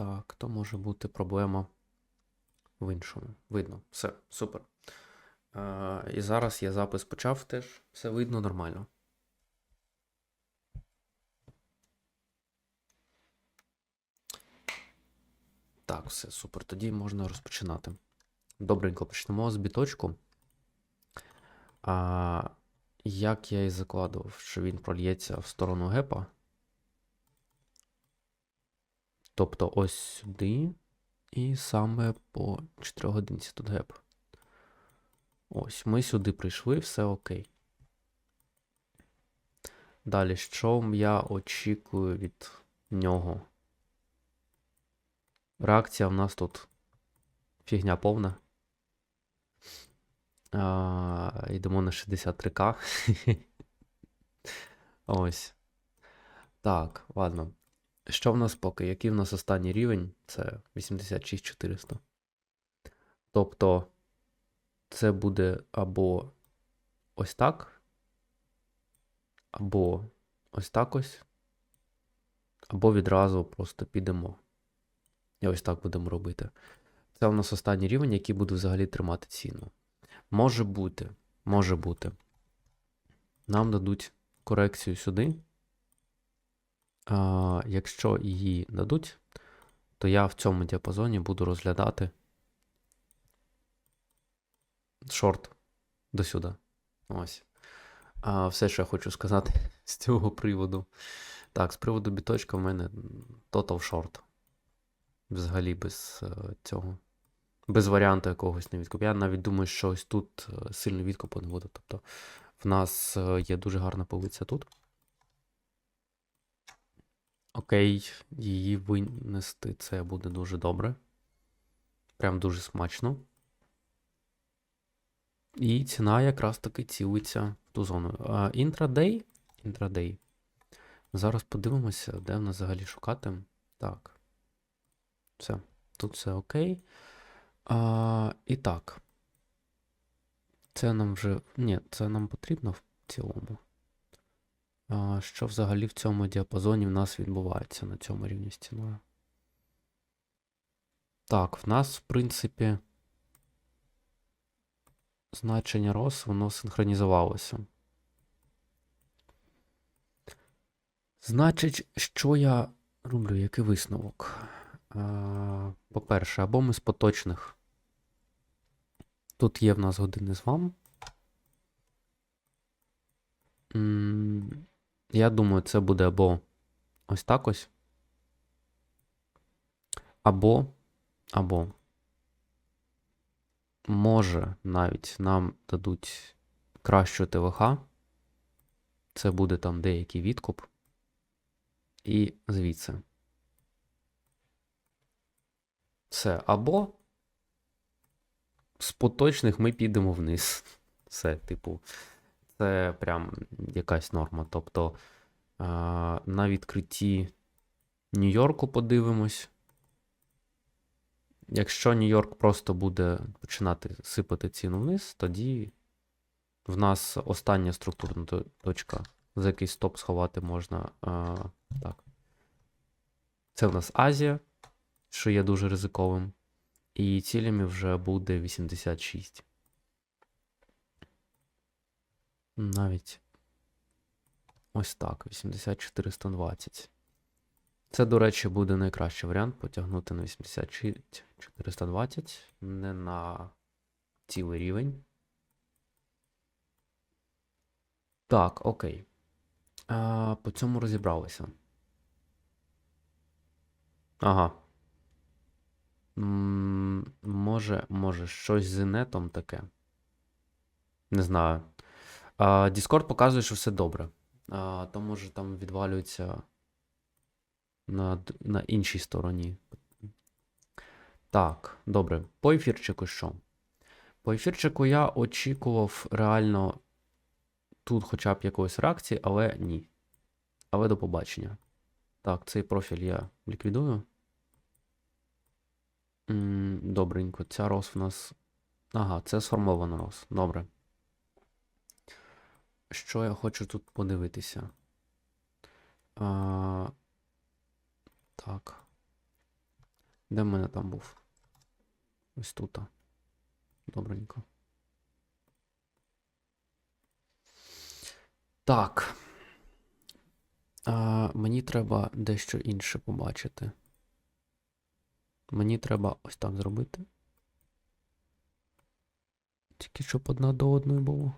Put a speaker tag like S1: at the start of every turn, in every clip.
S1: Так, то може бути проблема в іншому. Видно. Все, супер. Е, і зараз я запис почав теж. Все видно нормально. Так, все, супер. Тоді можна розпочинати. Добренько почнемо з біточку. А, як я і закладував, що він прольється в сторону гепа. Тобто ось сюди. І саме по 4 годинці тут геп. Ось, ми сюди прийшли, все окей. Далі, що я очікую від нього? Реакція в нас тут фігня повна. А, йдемо на 63к. Ось. Так, ладно. Що в нас поки? Який в нас останній рівень? Це 86400. Тобто, це буде або ось так, або ось так ось, або відразу просто підемо. І ось так будемо робити. Це у нас останній рівень, який буде взагалі тримати ціну. Може бути, може бути. Нам дадуть корекцію сюди. Якщо її дадуть, то я в цьому діапазоні буду розглядати шорт до сюди. Ось. А, все, що я хочу сказати з цього приводу. Так, з приводу біточка в мене total short. Взагалі без е, цього. Без варіанту якогось не відкупу. Я навіть думаю, що ось тут е, сильно відкупу не буде. Тобто в нас е, є дуже гарна полиця тут. Окей, її винести це буде дуже добре. Прям дуже смачно. І ціна якраз таки цілиться в ту зону. Інтрадей. Інтрадей. Зараз подивимося, де в нас взагалі шукати. Так. Все. Тут все окей. А, І так. Це нам вже. Ні, це нам потрібно в цілому. Що взагалі в цьому діапазоні в нас відбувається на цьому рівні з ціною? Так, в нас, в принципі, значення ROS, воно синхронізувалося. Значить, що я роблю? Який висновок? По-перше, або ми з поточних. Тут є в нас години з вам. Я думаю, це буде або ось так ось. Або, або. Може, навіть нам дадуть кращу ТВХ. Це буде там деякий відкуп. І звідси. Все. Або з поточних ми підемо вниз. Все, типу, це прям якась норма. Тобто а, на відкритті Нью-Йорку подивимось. Якщо Нью-Йорк просто буде починати сипати ціну вниз, тоді в нас остання структурна точка, за який стоп сховати можна. А, так. Це в нас Азія, що є дуже ризиковим. І цілями вже буде 86. Навіть ось так, 8420. Це, до речі, буде найкращий варіант потягнути на 8420, не на цілий рівень. Так, окей. А, по цьому розібралися. Ага. М, Може, може, щось з інетом таке. Не знаю. Discord показує, що все добре. А, то може там відвалюється на, на іншій стороні. Так, добре. По ефірчику що? По ефірчику я очікував реально тут хоча б якоїсь реакції, але ні. Але до побачення. Так, цей профіль я ліквідую. Добренько, ця рос в нас. Ага, це сформована рос. Добре. Що я хочу тут подивитися? А, так. Де в мене там був? Ось тут. Добренько. Так. А, мені треба дещо інше побачити. Мені треба ось так зробити. Тільки щоб одна до одної було.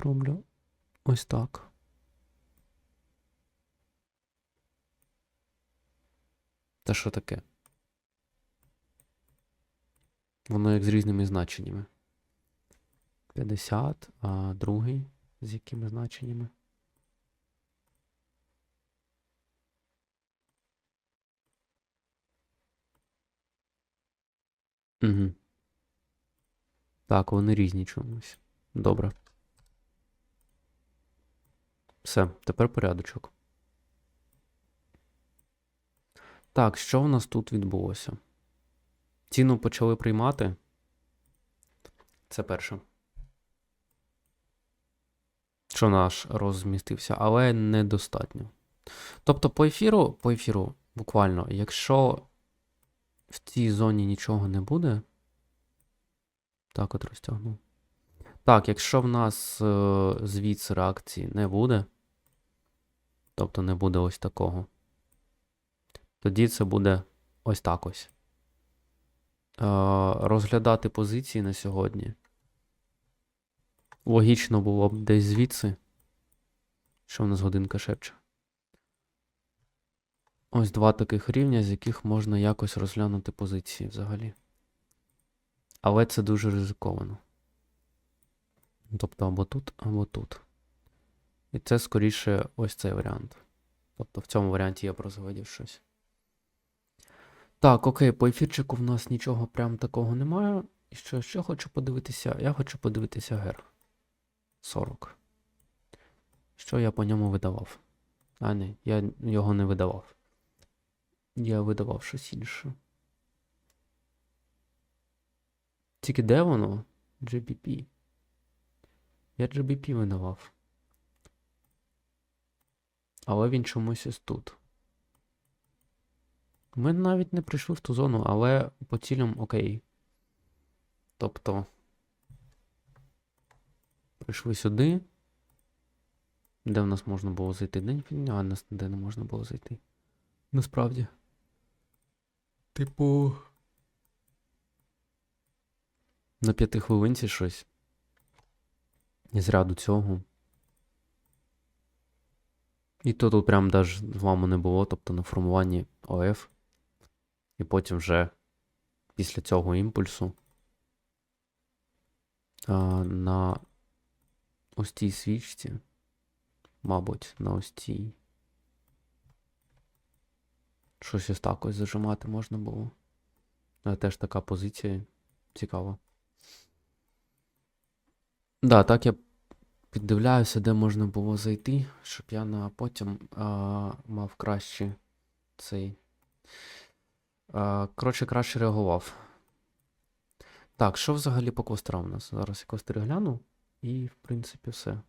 S1: Зроблю ось так. Та що таке? Воно як з різними значеннями. 50, а другий з якими значеннями? Угу. Так, вони різні чомусь. Добре. Все, тепер порядочок. Так, що в нас тут відбулося? Ціну почали приймати. Це перше. Що наш розмістився, але недостатньо. Тобто, по ефіру, по ефіру, буквально, якщо в цій зоні нічого не буде. Так, от розтягну. Так, якщо в нас е, звідси реакції не буде, тобто не буде ось такого, тоді це буде ось так ось. Е, розглядати позиції на сьогодні. Логічно було б десь звідси. Що в нас годинка шепче? Ось два таких рівня, з яких можна якось розглянути позиції взагалі. Але це дуже ризиковано. Тобто або тут, або тут. І це скоріше ось цей варіант. Тобто в цьому варіанті я розглядів щось. Так, окей, по ефірчику в нас нічого прям такого немає. І що ще хочу подивитися? Я хочу подивитися гер. 40. Що я по ньому видавав? А, ні, я його не видавав. Я видавав щось інше. Тільки де воно? GBP. Я GBP видавав. Але він чомусь ось тут. Ми навіть не прийшли в ту зону, але по цілям окей. Тобто. Прийшли сюди. Де в нас можна було зайти? Де а нас де не можна було зайти. Насправді. Типу. На п'яти хвилинці щось. З ряду цього. І то тут прям даже зламу не було, тобто на формуванні ОФ. І потім вже після цього імпульсу а, на ось цій свічці, мабуть, на ось цій. Щось ось так ось зажимати можна було. Але теж така позиція цікава. Да, так я піддивляюся, де можна було зайти, щоб я на потім а, мав краще цей. А, коротше, краще реагував. Так, що взагалі по квестерам у нас? Зараз я квестери гляну, і, в принципі, все.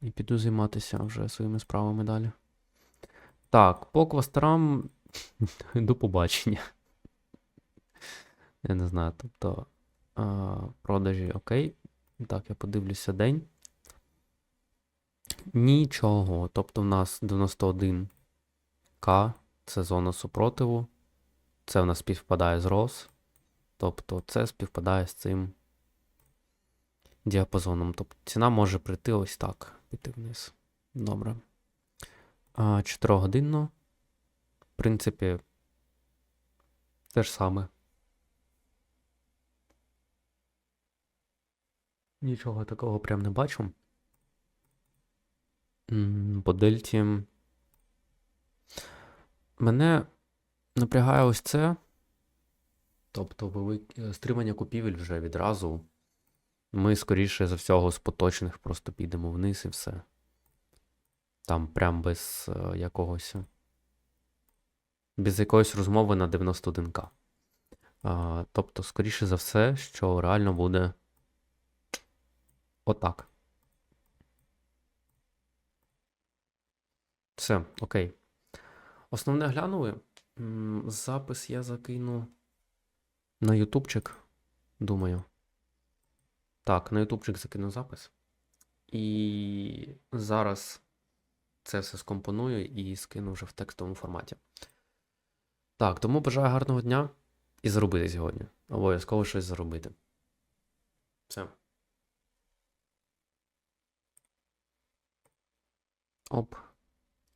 S1: І піду займатися вже своїми справами далі. Так, по квестерам до побачення. Я не знаю, тобто продажі окей. Так, я подивлюся день. Нічого. Тобто в нас 91К, це зона супротиву. Це в нас співпадає з ROS. Тобто це співпадає з цим діапазоном. Тобто ціна може прийти ось так, піти вниз. Добре. 4 годинно. В принципі, те ж саме. Нічого такого прям не бачу. По дельті. Мене напрягає ось це. Тобто велик... стримання купівель вже відразу. Ми, скоріше за всього, з поточних просто підемо вниз і все. Там прям без е, якогось. Без якоїсь розмови на 91к. А, тобто, скоріше за все, що реально буде отак. Все, окей. Основне глянули. Запис я закину на ютубчик, думаю. Так, на ютубчик закину запис. І зараз це все скомпоную і скину вже в текстовому форматі. Так, тому бажаю гарного дня і заробити сьогодні. Обов'язково щось заробити. Все. Hop.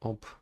S1: Hop.